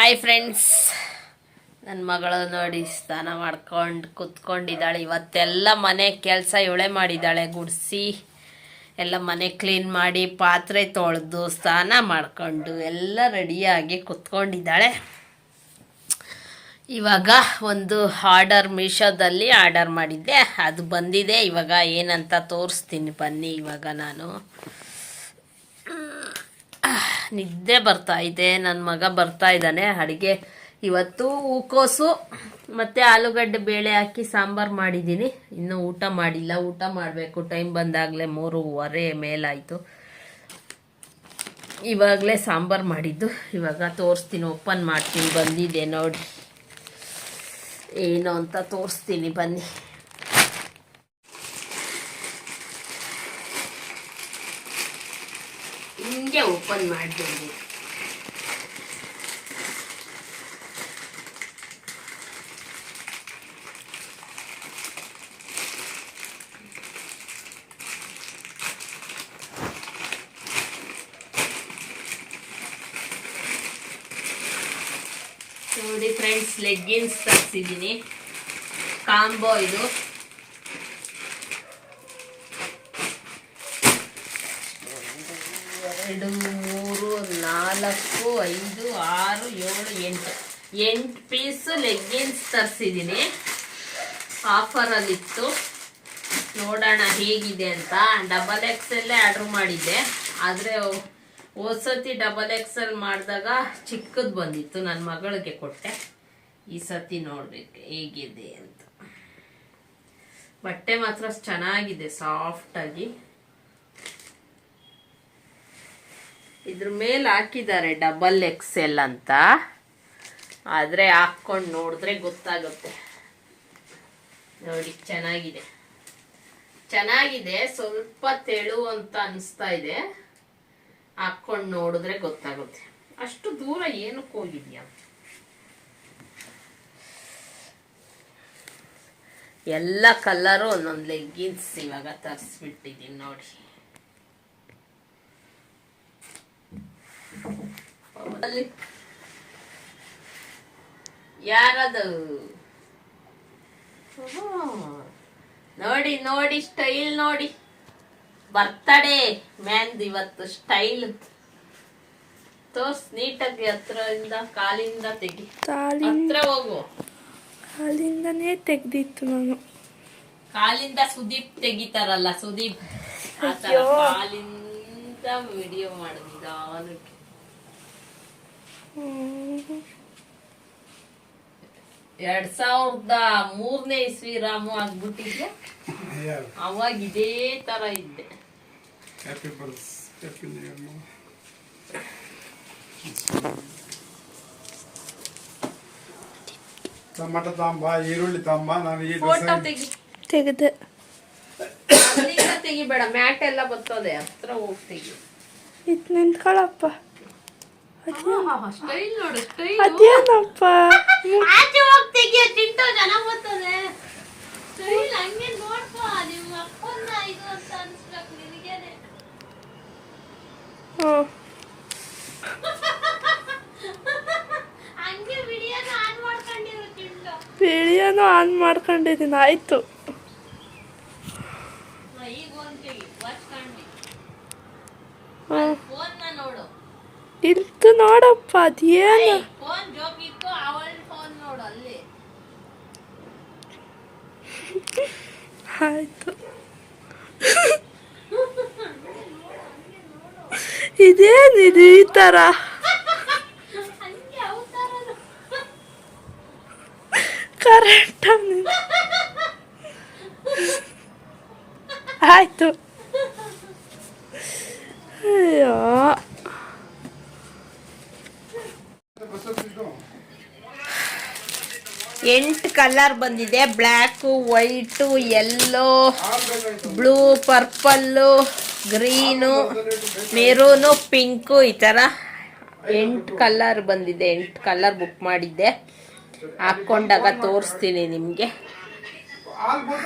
Hi friends ನನ್ನ ಮಗಳು ನೋಡಿ ಸ್ನಾನ ಮಾಡ್ಕೊಂಡು ಕುತ್ಕೊಂಡಿದ್ದಾಳೆ. ಇವತ್ತೆಲ್ಲ ಮನೆ ಕೆಲಸ ಇವಳೆ ಮಾಡಿದ್ದಾಳೆ. ಗುಡಿಸಿ ಎಲ್ಲ ಮನೆ ಕ್ಲೀನ್ ಮಾಡಿ ಪಾತ್ರೆ ತೊಳೆದು ಸ್ನಾನ ಮಾಡಿಕೊಂಡು ಎಲ್ಲ ರೆಡಿಯಾಗಿ ಕುತ್ಕೊಂಡಿದ್ದಾಳೆ. ಇವಾಗ ಒಂದು ಆರ್ಡರ್ ಮೀಶೋದಲ್ಲಿ ಆರ್ಡರ್ ಮಾಡಿದ್ದೆ. ಅದು ಬಂದಿದೆ. ಇವಾಗ ಏನಂತ ತೋರಿಸ್ತೀನಿ. ಬನ್ನಿ ಇವಾಗ ನಾನು. ನಿದ್ದೆ ಬರ್ತಾ ಇದೆ ನನ್ನ ಮಗ ಬರ್ತಾ ಇದ್ದಾನೆ, ಅಡುಗೆ. ಇವತ್ತು ಹೂಕೋಸು ಮತ್ತು ಆಲೂಗಡ್ಡೆ ಬೇಳೆ ಹಾಕಿ ಸಾಂಬಾರು ಮಾಡಿದ್ದೀನಿ. ಇನ್ನೂ ಊಟ ಮಾಡಿಲ್ಲ, ಊಟ ಮಾಡಬೇಕು. ಟೈಮ್ ಬಂದಾಗಲೇ ಮೂರುವರೆ ಮೇಲಾಯಿತು. ಇವಾಗಲೇ ಸಾಂಬಾರು ಮಾಡಿದ್ದು. ಇವಾಗ ತೋರಿಸ್ತೀನಿ, ಓಪನ್ ಮಾಡ್ತೀನಿ. ಬಂದಿದೆ ನೋಡಿ. ಏನು ಅಂತ ತೋರಿಸ್ತೀನಿ, ಬನ್ನಿ. ಹಿಂಗೆ ಓಪನ್ ಮಾಡಬೇಡಿ ನೋಡಿ ಫ್ರೆಂಡ್ಸ್ ಲೆಗ್ಗಿನ್ಸ್ ತರಿಸಿದ್ದೀನಿ. ಕಾಂಬೋ ಇದು. ಎರಡು, ಮೂರು, ನಾಲ್ಕು, ಐದು, ಆರು, ಏಳು, ಎಂಟು. ಎಂಟು ಪೀಸು ಲೆಗ್ಗಿನ್ಸ್ ತರಿಸಿದ್ದೀನಿ ಆಫರಲ್ಲಿತ್ತು ನೋಡೋಣ ಹೇಗಿದೆ ಅಂತ. ಡಬಲ್ ಎಕ್ಸಲ್ಲೇ ಆರ್ಡ್ರ್ ಮಾಡಿದ್ದೆ. ಆದರೆ ಹೋದ್ಸತಿ ಡಬಲ್ ಎಕ್ಸಲ್ ಮಾಡಿದಾಗ ಚಿಕ್ಕದು ಬಂದಿತ್ತು. ನನ್ನ ಮಗಳಿಗೆ ಕೊಟ್ಟೆ. ಈ ಸತಿ ನೋಡಬೇಕು ಹೇಗಿದೆ ಅಂತ. ಬಟ್ಟೆ ಮಾತ್ರ ಚೆನ್ನಾಗಿದೆ ಸಾಫ್ಟಾಗಿ ಇದ್ರ ಮೇಲೆ ಹಾಕಿದ್ದಾರೆ ಡಬಲ್ ಎಕ್ಸ್ ಎಲ್ ಅಂತ. ಆದರೆ ಹಾಕ್ಕೊಂಡು ನೋಡಿದ್ರೆ ಗೊತ್ತಾಗುತ್ತೆ. ನೋಡಿ, ಚೆನ್ನಾಗಿದೆ. ಚೆನ್ನಾಗಿದೆ, ಸ್ವಲ್ಪ ತೆಳು ಅಂತ ಅನಿಸ್ತಾ ಇದೆ. ಹಾಕ್ಕೊಂಡು ನೋಡಿದ್ರೆ ಗೊತ್ತಾಗುತ್ತೆ. ಅಷ್ಟು ದೂರ ಏನಕ್ಕೆ ಹೋಗಿದ್ಯಾ? ಎಲ್ಲ ಕಲ್ಲರು ಒಂದೊಂದು ಲೆಗ್ಗಿನ್ಸ್ ಇವಾಗ ತರಿಸ್ಬಿಟ್ಟಿದ್ದೀನಿ ನೋಡಿ. ಯಾರದು. ನೋಡಿ ನೋಡಿ ಸ್ಟೈಲ್ ನೋಡಿ. ಬರ್ತಡೇ ಮ್ಯಾನ್ದ್ ಇವತ್ತು ಸ್ಟೈಲ್ ತೋರ್ಸ್ ನೀಟಾಗಿ ಹತ್ರದಿಂದ ಕಾಲಿಂದ ತೆಗಿ. ಹತ್ರ ಹೋಗು. ಕಾಲಿಂದನೇ ತೆಗ್ದಿತ್ತು ನಾನು. ಕಾಲಿಂದ ಸುದೀಪ್ ತೆಗಿತಾರಲ್ಲ ಸುದೀಪ್. ಕಾಲಿಂದ ವಿಡಿಯೋ ಮಾಡಿದ. ಎರಡ್ ಸಾವಿರದ ಮೂರನೇ ಇಸ್ವಿ ರಾಮು ಆಗ್ಬಿಟ್ಟಿದ್ದೆ. ಅವಾಗ ಇದೇ ತರ ಇದ್ದೆ. ಟೊಮಾಟೊ ತಾಂಬ ಈರುಳ್ಳಿ ತಾಂಬ ನಾನು ಈ ಫೋಟೋ ಡ್ರೆಸ್ ತೆಗಿ ತೆಗಿಬೇಡ ಮ್ಯಾಟ್ ಎಲ್ಲ ಬರ್ತದೆ ಹತ್ರ ಹೋಗಿ ತೆಗಿ. ಇದ್ ಅದೇನಪ್ಪ ಆಚೆ ಹೋಗಿ ತೆಗಿಯ ಚಿಂಟು ಜನ ಬರ್ತದೆ ಸ್ಟೈಲ್ ಹಂಗೆ ನೋಡ್ಕೋ ನಿಮ್ಮ ಅಪ್ಪನ್ನ ಇದು ಅಂತ ಅನ್ಸ್ಬೇಕು ನಿನಗೇನೆ ಹ್ಮ್. ಹಂಗೆ ವಿಡಿಯೋನ ಆನ್ ಮಾಡ್ಕೊಂಡಿರು ಚಿಂಟು ವಿಡಿಯೋನು ಆನ್ ಮಾಡ್ಕೊಂಡಿದ್ದೀನಿ ಆಯ್ತು ಈಗ ಒಂದ್. ಇಲ್ತು ನೋಡಪ್ಪ ಅದೇನು ಆಯ್ತು. ಇದೇನಿದು ಈ ಥರ ಹಂಗೆ ಆಯಿತು ಕರೆಕ್ಟ್ ಆಯ್ತು. ಎಂಟು ಕಲರ್ ಬಂದಿದೆ. Black white, yellow, blue, purple, green, maroon, pink ಈ ಥರ ಎಂಟು ಕಲರ್ ಬಂದಿದೆ. ಎಂಟು ಕಲರ್ ಬುಕ್ ಮಾಡಿದ್ದೆ. ಹಾಕ್ಕೊಂಡಾಗ ತೋರಿಸ್ತೀನಿ ನಿಮಗೆ.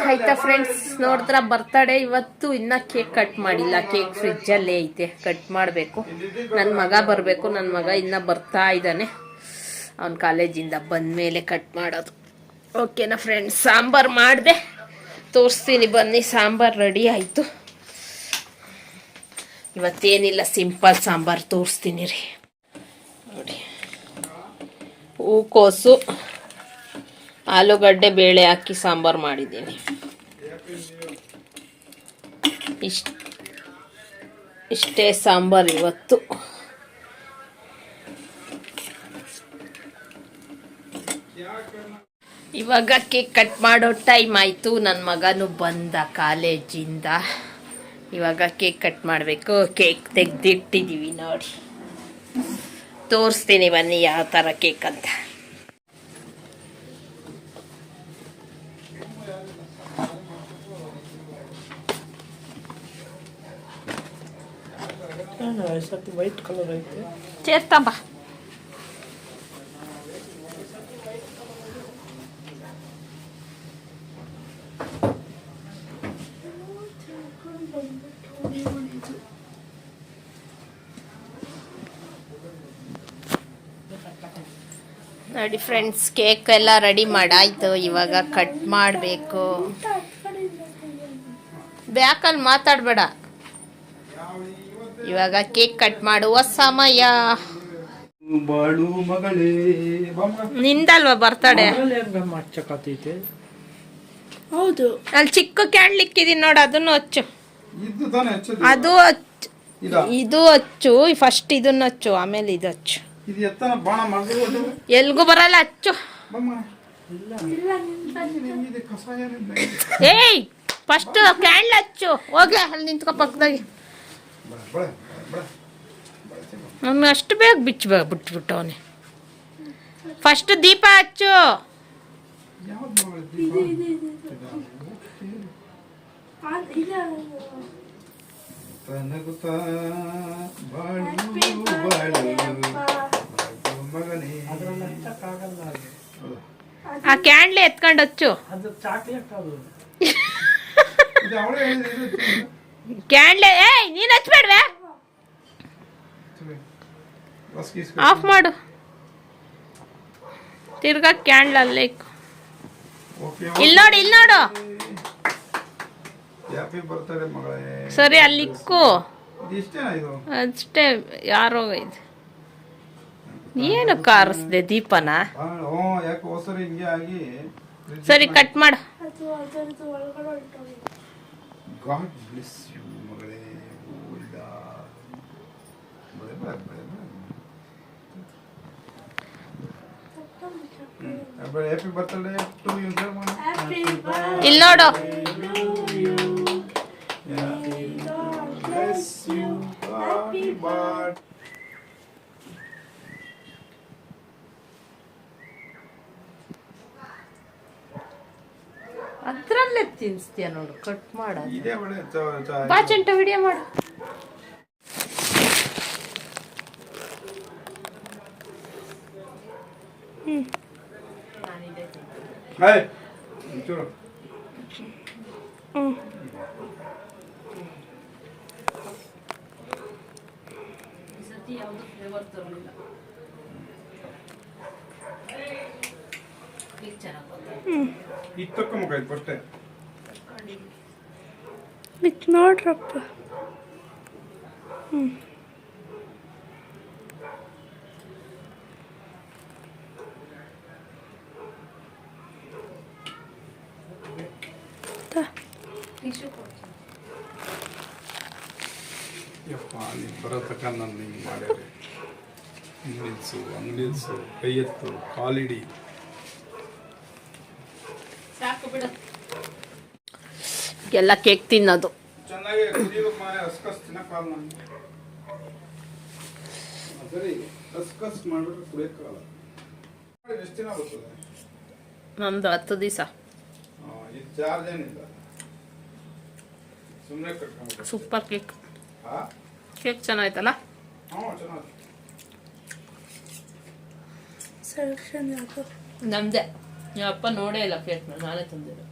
ಆಯ್ತಾ ಫ್ರೆಂಡ್ಸ್? ನೋಡಿದ್ರ ಬರ್ತಡೇ ಇವತ್ತು. ಇನ್ನ ಕೇಕ್ ಕಟ್ ಮಾಡಿಲ್ಲ. ಕೇಕ್ ಫ್ರಿಜ್ಜಲ್ಲೇ ಐತೆ. ಕಟ್ ಮಾಡಬೇಕು. ನನ್ನ ಮಗ ಬರಬೇಕು. ನನ್ನ ಮಗ ಇನ್ನೂ ಬರ್ತಾ ಇದ್ದಾನೆ. ಅವ್ನ ಕಾಲೇಜಿಂದ ಬಂದಮೇಲೆ ಕಟ್ ಮಾಡೋದು. ಓಕೆನಾ ಫ್ರೆಂಡ್ಸ್ ಸಾಂಬಾರು ಮಾಡಿದೆ. ತೋರಿಸ್ತೀನಿ ಬನ್ನಿ, ಸಾಂಬಾರು ರೆಡಿ ಆಯಿತು. ಇವತ್ತೇನಿಲ್ಲ ಸಿಂಪಲ್ ಸಾಂಬಾರು ತೋರಿಸ್ತೀನಿ ರೀ. ನೋಡಿ. ಹೂಕೋಸು, ಆಲೂಗಡ್ಡೆ ಬೇಳೆ ಹಾಕಿ ಸಾಂಬಾರು ಮಾಡಿದ್ದೀನಿ. ಇಷ್ಟ, ಇಷ್ಟೇ ಸಾಂಬಾರು ಇವತ್ತು. ಇವಾಗ ಕೇಕ್ ಕಟ್ ಮಾಡೋ ಟೈಮ್ ಆಯಿತು. ನನ್ನ ಮಗನು ಬಂದ ಕಾಲೇಜಿಂದ. ಇವಾಗ ಕೇಕ್ ಕಟ್ ಮಾಡಬೇಕು. ಕೇಕ್ ತೆಗ್ದಿಟ್ಟಿದ್ದೀವಿ ನೋಡಿ. ತೋರಿಸ್ತೀನಿ ಬನ್ನಿ ಯಾವ ಥರ ಕೇಕ್ ಅಂತ. ವೈಟ್ ಕಲರ್ ಐತೆ ನೋಡಿ ಫ್ರೆಂಡ್ಸ್ ಕೇಕ್ ಎಲ್ಲ ರೆಡಿ ಮಾಡಾಯ್ತು. ಇವಾಗ ಕಟ್ ಮಾಡಬೇಕು. ಬ್ಯಾಕಲ್ಲಿ ಮಾತಾಡಬೇಡ. ಇವಾಗ ಕೇಕ್ ಕಟ್ ಮಾಡುವ ಸಮಯ. ಬಾಳು ಮಗಳೇ ನಿಂದಲ್ವಾ ಬರ್ತಡೆ ಹೌದು. ಅಲ್ಲಿ ಚಿಕ್ಕ ಕ್ಯಾಂಡ್ಲ್ ಇಕ್ಕಿದೀನಿ ನೋಡು ಅದನ್ನು ಹಚ್ಚು. ಅದು ಹಚ್ಚು. ಇದಾ? ಇದು ಹಚ್ಚು. ಫಸ್ಟ್ ಇದನ್ನ ಹಚ್ಚು ಆಮೇಲೆ ಇದು ಹಚ್ಚು. ಇದು ಎತ್ತನ ಬಾಣ ಮಾಡಿದ್ರು ಎಲ್ಗೂ ಬರಲ್ಲ ಅಚ್ಚು. ಏಯ್ ಫಸ್ಟ್ ಕ್ಯಾಂಡ್ಲ್ ಹಚ್ಚು ಹೋಗ್ಲ ಅಲ್ಲಿ ನಿಂತ್ಕೊ ಪಕ್ಕದಾಗಿ. ಅವ್ನು ಅಷ್ಟು ಬೇಗ ಬಿಚ್ಚ ಬಿಟ್ಬಿಟ್ಟು ಅವನೇ. ಫಸ್ಟ್ ದೀಪ ಹಚ್ಚು ತನಗುತ್ತ ಬಾಳು ಬಾಳು. ಹಚ್ಚಕ್ಕಾಗಲ್ಲ ಅದು. ಆ ಕ್ಯಾಂಡ್ಲೆ ಎತ್ಕೊಂಡು ಹಚ್ಚು. ಅದು ಚಾಕ್ಲೇಟ್ ಅದು. ಇದು ಅವಳೇ ಹೇಳಿದ್ದು ಇದು. ಕ್ಯಾಂಡ್ಲೆ ಏಯ್ ನೀನು ಹಚ್ಬೇಡ್ವೆ. ಆಫ್ ಮಾಡು. ತಿರ್ಗಾ ಕ್ಯಾಂಡ್ಲ್ ಅಲ್ಲೇ ಇಕ್ಕು. ಓಕೆ ಇಲ್ಲಿ ನೋಡು ಇಲ್ಲಿ ನೋಡು. ಹ್ಯಾಪಿ ಬರ್ತಾರೆ ಮಗಳೇ? ಸರಿ ಅಲ್ಲಿ ಇಕ್ಕು. ಇದು? ಅಷ್ಟೇ ಯಾರೋ ಇದು. ಏನು ಕಾರಿಸ್ದೆ ದೀಪನ? ಸರಿ ಕಟ್ ಮಾಡು. ಇಲ್ಲಿ ಬ್ಲೆಸ್ ತಿನ್ಸ್ತೀಯ ನೋಡು ಕಟ್ ಮಾಡ ಇದೇ ಒಳ್ಳೆ ಚ ಚ ಬಾ ಚೆಂಟ ವಿಡಿಯೋ ಮಾಡು. ಹಾಯ್ ಒಂಚೂರು ಇದ್ ತಕ್ಕೊಂಬಕ ಇದು ಫಸ್ಟೇ ಬಿಚ್ಚ ನೋಡ್ರಪ್ಪ. ಯಪ್ಪ ನೀನು ಬರೋ ತನಕ ನಾನು ಹಿಂಗೆ ಮಾಡ್ಯಾರೆ. ಹಿಂಗೆ ನಿಲ್ಸು ಹಂಗೆ ಕೈ ಎತ್ತು ಕಾಲಿಡಿ. ಸಾಕು ಬಿಡು. ಎಷ್ಟು ಕೇಕ್ ತಿನ್ನೋದು. ನಮ್ದು ಹತ್ತು ದಿವಸ. Super cake. ಕೇಕ್ ಚೆನ್ನಾಯ್ತಲ್ಲ? ನಮ್ದೆ. ನಿಮ್ಮ ಅಪ್ಪ ನೋಡೇ ಇಲ್ಲ ಕೇಕ್ ನಾನೇ ತಂದಿರೋ